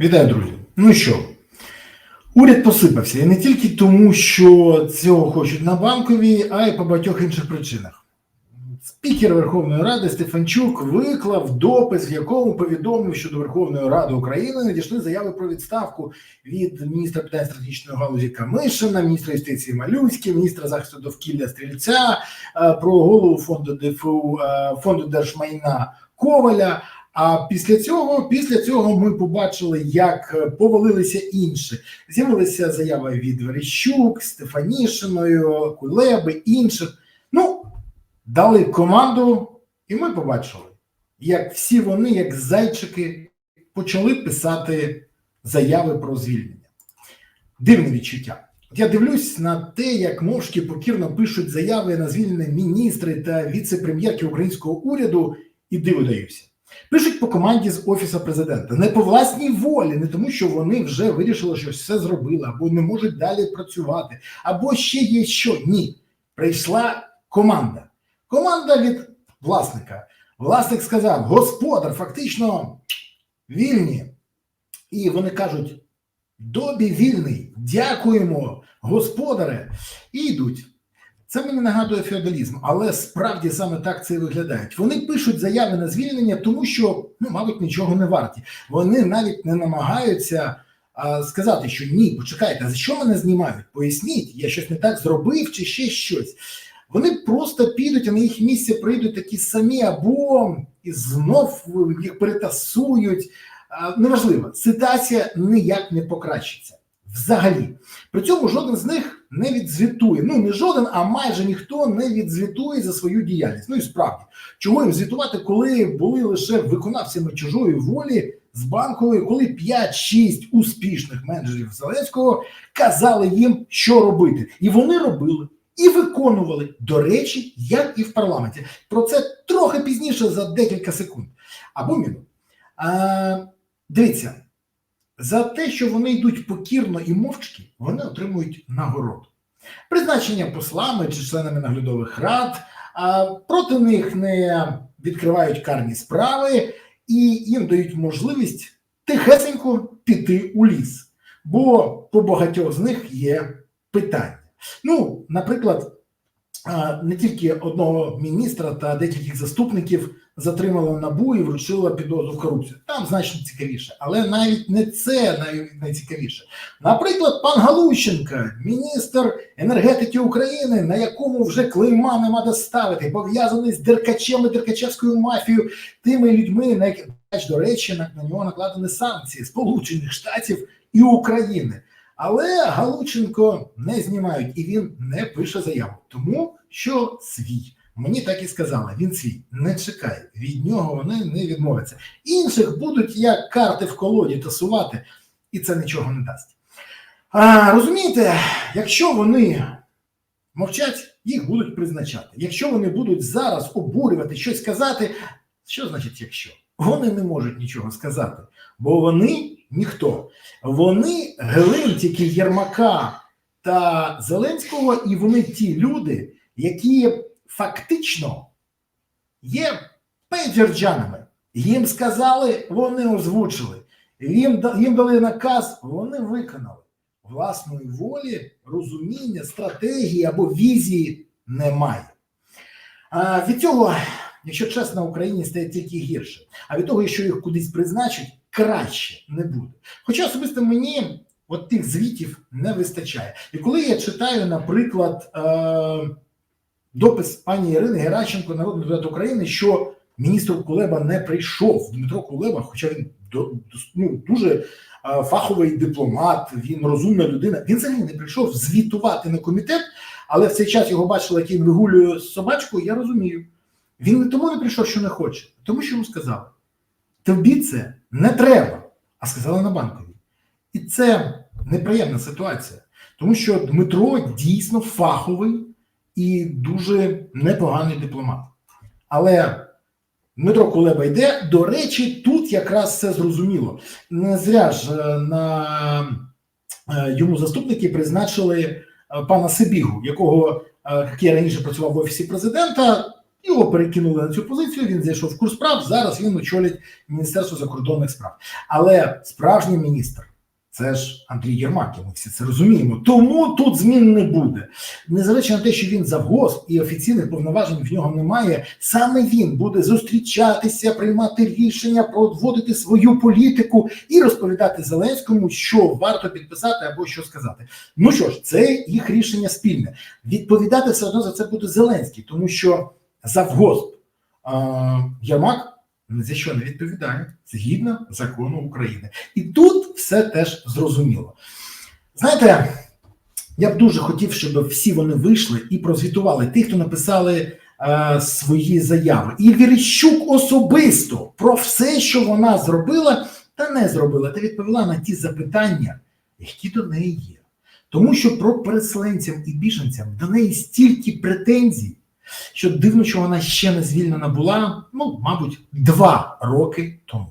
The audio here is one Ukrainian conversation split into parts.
Вітаю, друзі. Ну що, уряд посипався і не тільки тому, що цього хочуть на банковій, а й по багатьох інших причинах. Спікер Верховної Ради Стефанчук виклав допис, в якому повідомив, що до Верховної Ради України надійшли заяви про відставку від міністра питань стратегічної галузі Камишина, міністра юстиції Малюськи, міністра захисту довкілля Стрільця, е, про голову фонду ДФУ е, фонду держмайна Коваля. А після цього, після цього ми побачили, як е, повалилися інші. З'явилися заяви від Верещук, Стефанішиною, Кулеби, інших. Ну, дали команду, і ми побачили, як всі вони, як зайчики, почали писати заяви про звільнення. Дивне відчуття. Я дивлюсь на те, як мовчки покірно пишуть заяви на звільнення міністри та віце-прем'єрки українського уряду, і диво даюся. Пишуть по команді з офісу президента, не по власній волі, не тому, що вони вже вирішили, що все зробили, або не можуть далі працювати, або ще є що. Ні. Прийшла команда. Команда від власника. Власник сказав: господар, фактично вільні. І вони кажуть: добі вільний, дякуємо, господаре, і йдуть. Це мені нагадує феодалізм, але справді саме так це і виглядають. Вони пишуть заяви на звільнення, тому що, ну, мабуть, нічого не варті. Вони навіть не намагаються а, сказати, що ні, почекайте, за що мене знімають? Поясніть, я щось не так зробив чи ще щось. Вони просто підуть, а на їх місце прийдуть такі самі, або і знов їх перетасують. Неважливо, ситуація ніяк не покращиться. Взагалі, при цьому жоден з них не відзвітує. Ну не жоден, а майже ніхто не відзвітує за свою діяльність. Ну і справді, чого їм звітувати, коли були лише виконавцями чужої волі з банкової, коли 5-6 успішних менеджерів Зеленського казали їм, що робити, і вони робили. І виконували, до речі, як і в парламенті. Про це трохи пізніше за декілька секунд. Або міну. Дивіться, за те, що вони йдуть покірно і мовчки, вони отримують нагороду. Призначення послами чи членами наглядових рад, а проти них не відкривають карні справи і їм дають можливість тихесенько піти у ліс. Бо по багатьох з них є питання. Ну, наприклад, не тільки одного міністра та декількох заступників затримала набу і вручила підозру корупцію. Там значно цікавіше, але навіть не це найцікавіше. Наприклад, пан Галущенка, міністр енергетики України, на якому вже клейма нема де ставити, пов'язаний з Деркачем і Деркачевською мафією, тими людьми, на яких до речі, на нього накладені санкції Сполучених Штатів і України. Але Галученко не знімають і він не пише заяву, тому що свій. Мені так і сказали, він свій не чекай, від нього вони не відмовляться. Інших будуть як карти в колоді тасувати, і це нічого не дасть. А, розумієте, якщо вони мовчать, їх будуть призначати. Якщо вони будуть зараз обурювати щось казати, що значить якщо? Вони не можуть нічого сказати, бо вони ніхто. Вони гелентики Єрмака та Зеленського, і вони ті люди, які фактично є пейджерджанами. Їм сказали, вони озвучили. Їм, їм дали наказ, вони виконали. Власної волі, розуміння, стратегії або візії немає. А від цього, якщо чесно, Україні стає тільки гірше. А від того, що їх кудись призначать, краще не буде. Хоча особисто мені от тих звітів не вистачає. І коли я читаю, наприклад, е- допис пані Ірини Геращенко, народний депутат України, що міністр Кулеба не прийшов. Дмитро Кулеба, хоча він ну, дуже фаховий дипломат, він розумна людина. Він взагалі не прийшов звітувати на комітет, але в цей час його бачили, як він вигулює собачку. Я розумію. Він не тому не прийшов, що не хоче, тому що йому сказали: тобі це не треба, а сказали на банковій. І це неприємна ситуація, тому що Дмитро дійсно фаховий і дуже непоганий дипломат. Але Дмитро Кулеба йде. До речі, тут якраз все зрозуміло. Не зря ж е, на е, йому заступники призначили е, пана Сибігу, якого, е, як я раніше працював в офісі президента, Його перекинули на цю позицію. Він зайшов в курс справ. Зараз він очолить Міністерство закордонних справ. Але справжній міністр це ж Андрій Єрмак, і ми всі це розуміємо. Тому тут змін не буде. Незважаючи на те, що він завгосп і офіційних повноважень в нього немає, саме він буде зустрічатися, приймати рішення, проводити свою політику і розповідати Зеленському, що варто підписати або що сказати. Ну що ж, це їх рішення спільне. Відповідати все одно за це буде Зеленський, тому що завгосп Єрмак за що не відповідає згідно закону України. І тут все теж зрозуміло. Знаєте, я б дуже хотів, щоб всі вони вийшли і прозвітували ті, хто написали е, свої заяви. І Вірищук особисто про все, що вона зробила та не зробила, та відповіла на ті запитання, які до неї є. Тому що про переселенцям і біженцям до неї стільки претензій, що дивно, що вона ще не звільнена була, ну, мабуть, два роки тому.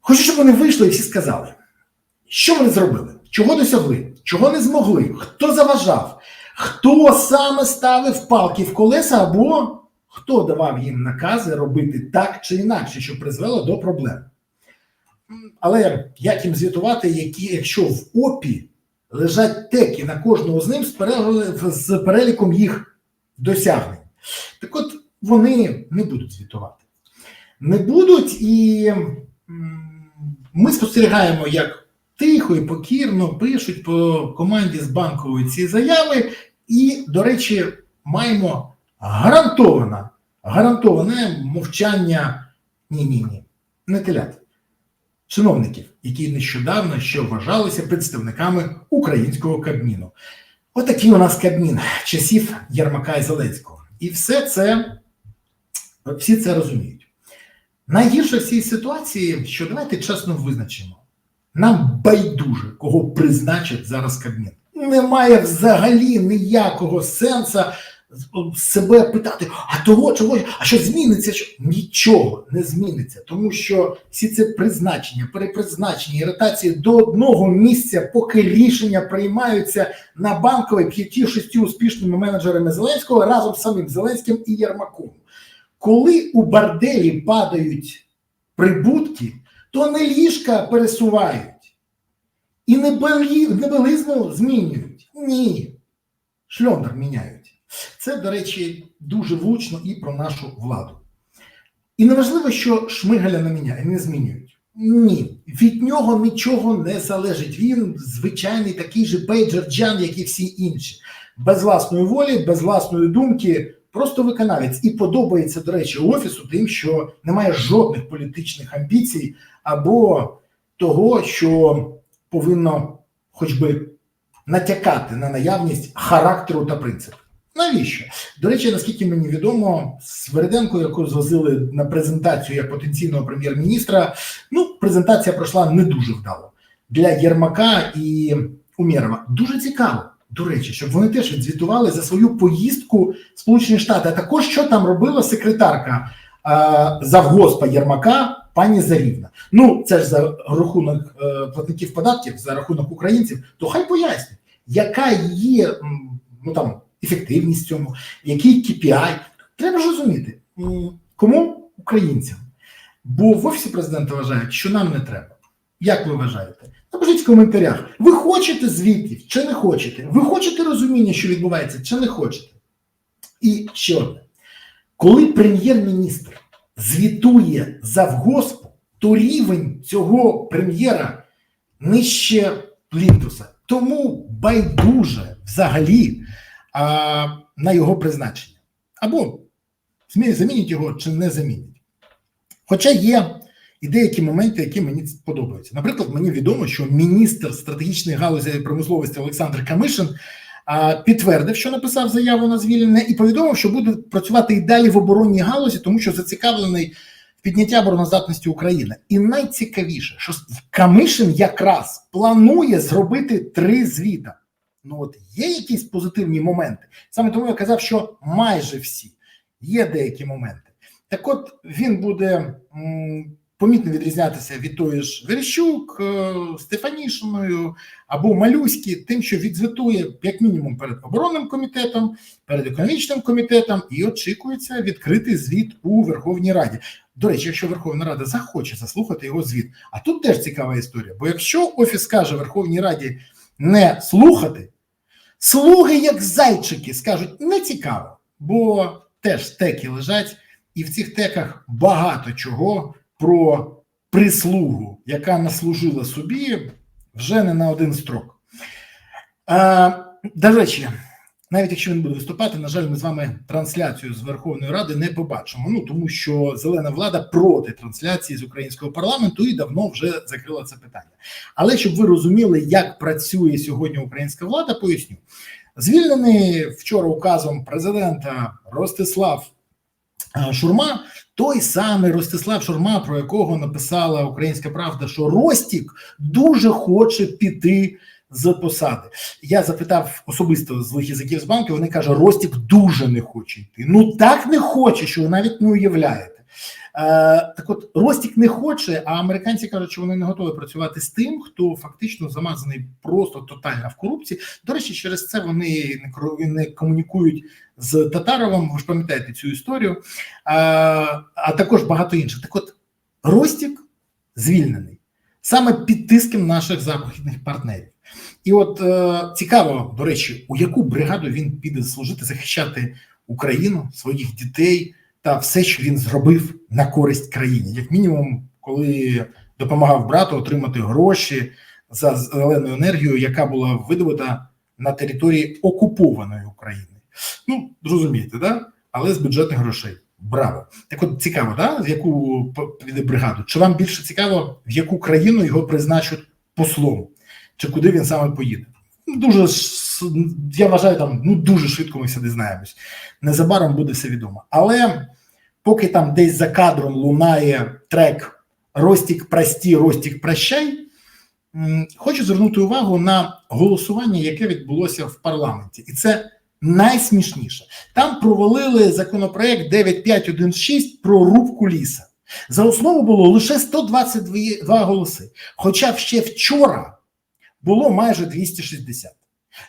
Хочу, щоб вони вийшли і всі сказали, що вони зробили, чого досягли, чого не змогли, хто заважав, хто саме ставив палки в колеса, або хто давав їм накази робити так чи інакше, що призвело до проблем. Але як їм звітувати, які, якщо в ОПІ лежать теки на кожного з ним з переліком їх досягнень. Так от вони не будуть звітувати. Не будуть, і ми спостерігаємо, як тихо і покірно пишуть по команді з банкової ці заяви, і, до речі, маємо гарантоване, гарантоване мовчання ні, ні, ні, не телят. Чиновників, які нещодавно ще вважалися представниками українського Кабміну. Отакий у нас Кабмін часів Єрмака і Зеленського. І все це всі це розуміють. Найгірше в цій ситуації, що давайте чесно визначимо, нам байдуже, кого призначить зараз Кабмін. Немає взагалі ніякого сенсу себе питати, а того, чого, а що зміниться? Що? Нічого не зміниться, тому що всі це призначення, перепризначення, і ротації до одного місця, поки рішення приймаються на банковій п'яті-шести успішними менеджерами Зеленського разом з самим Зеленським і Єрмаком. Коли у борделі падають прибутки, то не ліжка пересувають і не, бели, не белизну змінюють. Ні. Шльондер міняють. Це, до речі, дуже влучно і про нашу владу. І неважливо, що Шмигаля не міняє, не змінюють. Ні, від нього нічого не залежить. Він звичайний такий же пейджер-джан, як і всі інші. Без власної волі, без власної думки, просто виконавець. І подобається, до речі, офісу тим, що немає жодних політичних амбіцій або того, що повинно хоч би натякати на наявність характеру та принципу. Навіщо? До речі, наскільки мені відомо, Свериденко, яку звозили на презентацію як потенційного прем'єр-міністра, ну, презентація пройшла не дуже вдало для Єрмака і Умєрова. Дуже цікаво, до речі, щоб вони теж відзвітували за свою поїздку в Сполучені Штати, а також що там робила секретарка завгоспа Єрмака пані Зарівна. Ну, це ж за рахунок е, платників податків, за рахунок українців, то хай пояснять, яка є ну там ефективність цьому, який KPI. Треба ж розуміти, кому українцям. Бо в офісі президента вважають, що нам не треба. Як ви вважаєте? Напишіть в коментарях. Ви хочете звітів чи не хочете? Ви хочете розуміння, що відбувається, чи не хочете? І ще одне. Коли прем'єр-міністр звітує завгоспу, то рівень цього прем'єра нижче плінтуса. Тому байдуже взагалі а, на його призначення. Або замінять його чи не замінять. Хоча є і деякі моменти, які мені подобаються. Наприклад, мені відомо, що міністр стратегічної галузі промисловості Олександр Камишин а, підтвердив, що написав заяву на звільнення, і повідомив, що буде працювати і далі в оборонній галузі, тому що зацікавлений в піднятті обороноздатності України. І найцікавіше, що Камишин якраз планує зробити три звіта. Ну от є якісь позитивні моменти. Саме тому я казав, що майже всі є деякі моменти. Так от він буде помітно відрізнятися від тої ж Верещук, е, Стефанішиною або Малюськи, тим, що відзвітує як мінімум перед оборонним комітетом, перед економічним комітетом, і очікується відкритий звіт у Верховній Раді. До речі, якщо Верховна Рада захоче заслухати його звіт, а тут теж цікава історія. Бо якщо офіс каже Верховній Раді не слухати, слуги, як зайчики, скажуть не цікаво, бо теж теки лежать, і в цих теках багато чого про прислугу, яка наслужила собі вже не на один строк. А, До речі, навіть якщо він буде виступати, на жаль, ми з вами трансляцію з Верховної Ради не побачимо. Ну тому що зелена влада проти трансляції з українського парламенту і давно вже закрила це питання. Але щоб ви розуміли, як працює сьогодні українська влада, поясню. Звільнений вчора указом президента Ростислав е, Шурма, той самий Ростислав Шурма, про якого написала Українська Правда, що Ростік дуже хоче піти з посади. Я запитав особисто злих язиків з банку. Вони кажуть, Ростік дуже не хоче йти. Ну так не хоче, що ви навіть не уявляєте. Е, так от Ростік не хоче, а американці кажуть, що вони не готові працювати з тим, хто фактично замазаний просто тотально в корупції. До речі, через це вони не не комунікують з Татаровим. Ви ж пам'ятаєте цю історію, а, а також багато інших. Так, от Ростік звільнений саме під тиском наших західних партнерів. І от е, цікаво, до речі, у яку бригаду він піде служити, захищати Україну, своїх дітей та все, що він зробив на користь країні, як мінімум, коли допомагав брату отримати гроші за зелену енергію, яка була видобута на території окупованої України. Ну зрозумієте, да? але з бюджетних грошей. Браво! Так от цікаво, да? в яку піде бригаду? Чи вам більше цікаво, в яку країну його призначать послом? Чи куди він саме поїде? Ну, Дуже я вважаю, там ну дуже швидко ми все дізнаємось. Незабаром буде все відомо. Але поки там десь за кадром лунає трек Ростік прості, Ростік прощай. Хочу звернути увагу на голосування, яке відбулося в парламенті, і це найсмішніше. Там провалили законопроект 9516 про рубку ліса. За основу було лише 122 голоси. Хоча ще вчора було майже 260.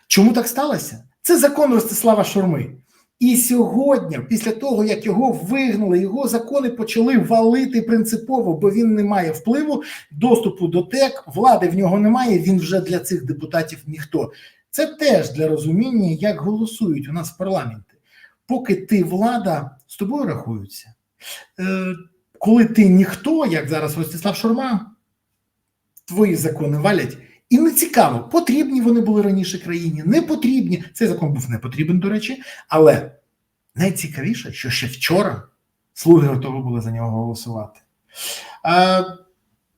Чому так сталося? Це закон Ростислава Шурми. І сьогодні, після того, як його вигнали, його закони почали валити принципово, бо він не має впливу, доступу до ТЕК, влади в нього немає. Він вже для цих депутатів ніхто. Це теж для розуміння, як голосують у нас в парламенті. Поки ти влада, з тобою рахуються. Е, коли ти ніхто, як зараз Ростислав Шурма, твої закони валять. І не цікаво, потрібні вони були раніше країні, не потрібні. Цей закон був не потрібен, до речі, але найцікавіше, що ще вчора слуги готові були за нього голосувати.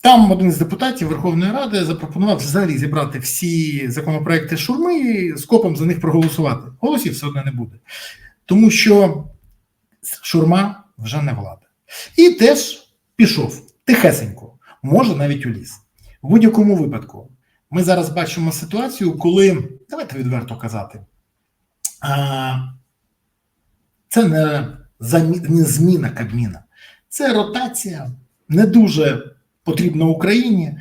Там один з депутатів Верховної Ради запропонував взагалі зібрати всі законопроекти шурми і скопом за них проголосувати. Голосів все одно не буде. Тому що шурма вже не влада. І теж пішов тихесенько, може навіть у ліс. В будь-якому випадку. Ми зараз бачимо ситуацію, коли давайте відверто казати, це не, зміна Кабміна, це ротація, не дуже потрібна Україні,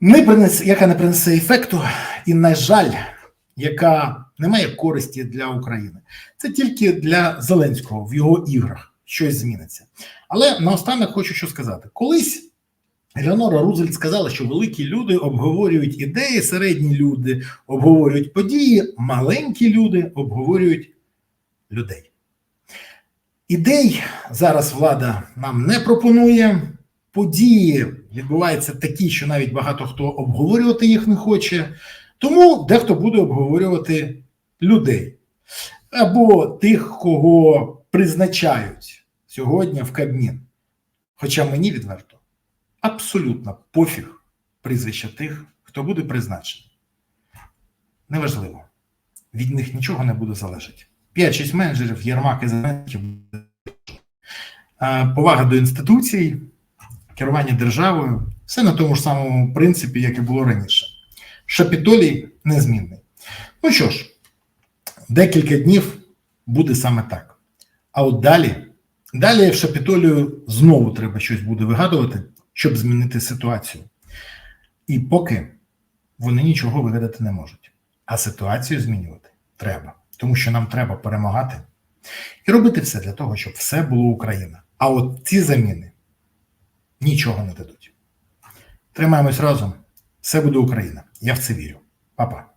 не принесе, яка не принесе ефекту, і, на жаль, яка не має користі для України. Це тільки для Зеленського в його іграх щось зміниться. Але наостанок хочу що сказати: колись. Елеонора Рузвельт сказала, що великі люди обговорюють ідеї, середні люди обговорюють події, маленькі люди обговорюють людей. Ідей зараз влада нам не пропонує. Події відбуваються такі, що навіть багато хто обговорювати їх не хоче. Тому дехто буде обговорювати людей або тих, кого призначають сьогодні в Кабмін. Хоча мені відверто абсолютно пофіг прізвища тих, хто буде призначений. Неважливо. Від них нічого не буде залежати. 5-6 менеджерів, Єрмак і Зеленський. Повага до інституцій, керування державою все на тому ж самому принципі, як і було раніше. Шапітолій незмінний. Ну що ж, декілька днів буде саме так. А от далі, далі в Шапітолію знову треба щось буде вигадувати щоб змінити ситуацію. І поки вони нічого вигадати не можуть. А ситуацію змінювати треба, тому що нам треба перемагати і робити все для того, щоб все було Україна. А от ці заміни нічого не дадуть. Тримаємось разом. Все буде Україна. Я в це вірю. Па-па.